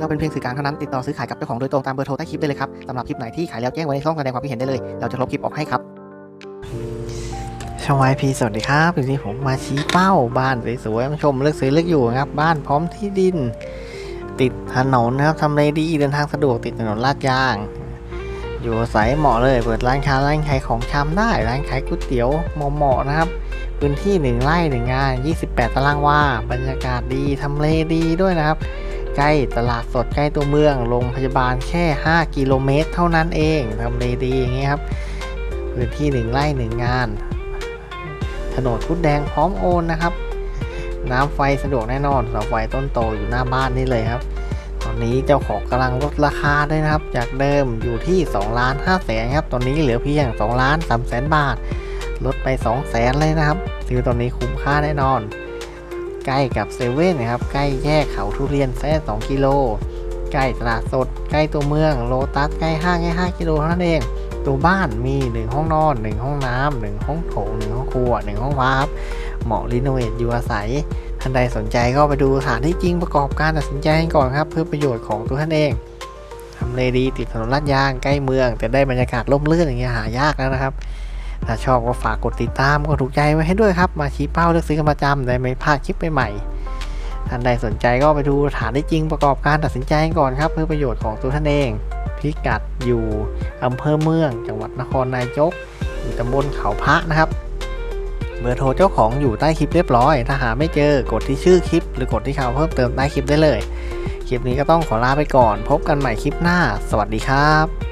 เราเป็นเพียงสื่อกลางเท่านั้นติดต่อซื้อขายกับเจ้าของโดยตรงตามเบอร์โทรใต้คลิปได้เลยครับสำหรับคลิปไหนที่ขายแล้วแจ้งไว้ในช่องแสดงความคิดเห็นได้เลย เราจะลบคลิปออกให้ครับช่องไอพีสวัสดีครับวันนี้ผมมาชี้เป้าบ้านสวยๆมาชมเลือกซื้อเลือกอยู่ครับบ้านพร้อมที่ดิน ติดถนนนะครับทำเลดีเดินทางสะดวกติดถนนลาดยาง อยู่อาศัยเหมาะเลย เปิดร้านค้าร้านขายของชำได้ ร้านขายก๋วยเตี๋ยวเหมาะๆนะครับพื้นที่หนึ่งไร่หนึ่งงาน 28 ตารางวาบรรยากาศดีทำเลดีด้วยนะครับ ใกล้ตลาดสดใกล้ตัวเมือง โรงพยาบาลแค่ 5 กิโลเมตร เท่านั้นเองทำเลดีอย่างนี้ครับพื้นที่หนึ่งไร่หนึ่งงานโฉนพุดแดงพร้อมโอนนะครับ น้ำไฟสะดวกแน่นอนเสาไฟต้นโตอยู่หน้าบ้านนี่เลยครับ ตอนนี้เจ้าของกำลังลดราคาด้วยนะครับ จากเดิมอยู่ที่2ล้าน5แสนครับ ตอนนี้เหลือเพียง2ล้าน3แสนบาท ลดไป2แสนเลยนะครับซื้อตอนนี้คุ้มค่าแน่นอน ใกล้กับเซเว่นนะครับใกล้แยกเขาทุเรียนแค่2กิโลใกล้ตลาดสด ใกล้ตัวเมืองโลตัสใกล้ห้างแค่5กิโลเท่านั้นเอง ตัวบ้านมี 1 ห้องนอน 1 ห้องน้ำ1ห้องโถง 1 ห้องครัว 1 ห้องพักเหมาะรีโนเวทอยู่อาศัย ท่านใดสนใจก็ไปดูสถานที่จริงประกอบการตัดสินใจกันก่อนครับ เพื่อประโยชน์ของตัวท่านเองทำเลดีติดถนนลาดยางใกล้เมือง แต่ได้บรรยากาศร่มรื่นอย่างเงี้ยหายากแล้วนะครับ ถ้าชอบก็ฝากกดติดตามกดถูกใจไว้ให้ด้วยครับ มาชี้เป้าเลือกซื้อกันประจำได้ไม่พลาดคลิปใหม่ๆท่านใดสนใจก็ไปดูสถานที่จริงประกอบการตัดสินใจก่อนครับเพื่อประโยชน์ของตัวท่านเอง พิกัดอยู่อำเภอเมือง จังหวัดนครนายกอยู่ตำบลเขาพระนะครับ เบอร์โทรเจ้าของอยู่ใต้คลิปเรียบร้อย ถ้าหาไม่เจอกดที่ชื่อคลิป หรือกดที่คำเพิ่มเติมใต้คลิปได้เลย คลิปนี้ก็ต้องขอลาไปก่อน พบกันใหม่คลิปหน้า สวัสดีครับ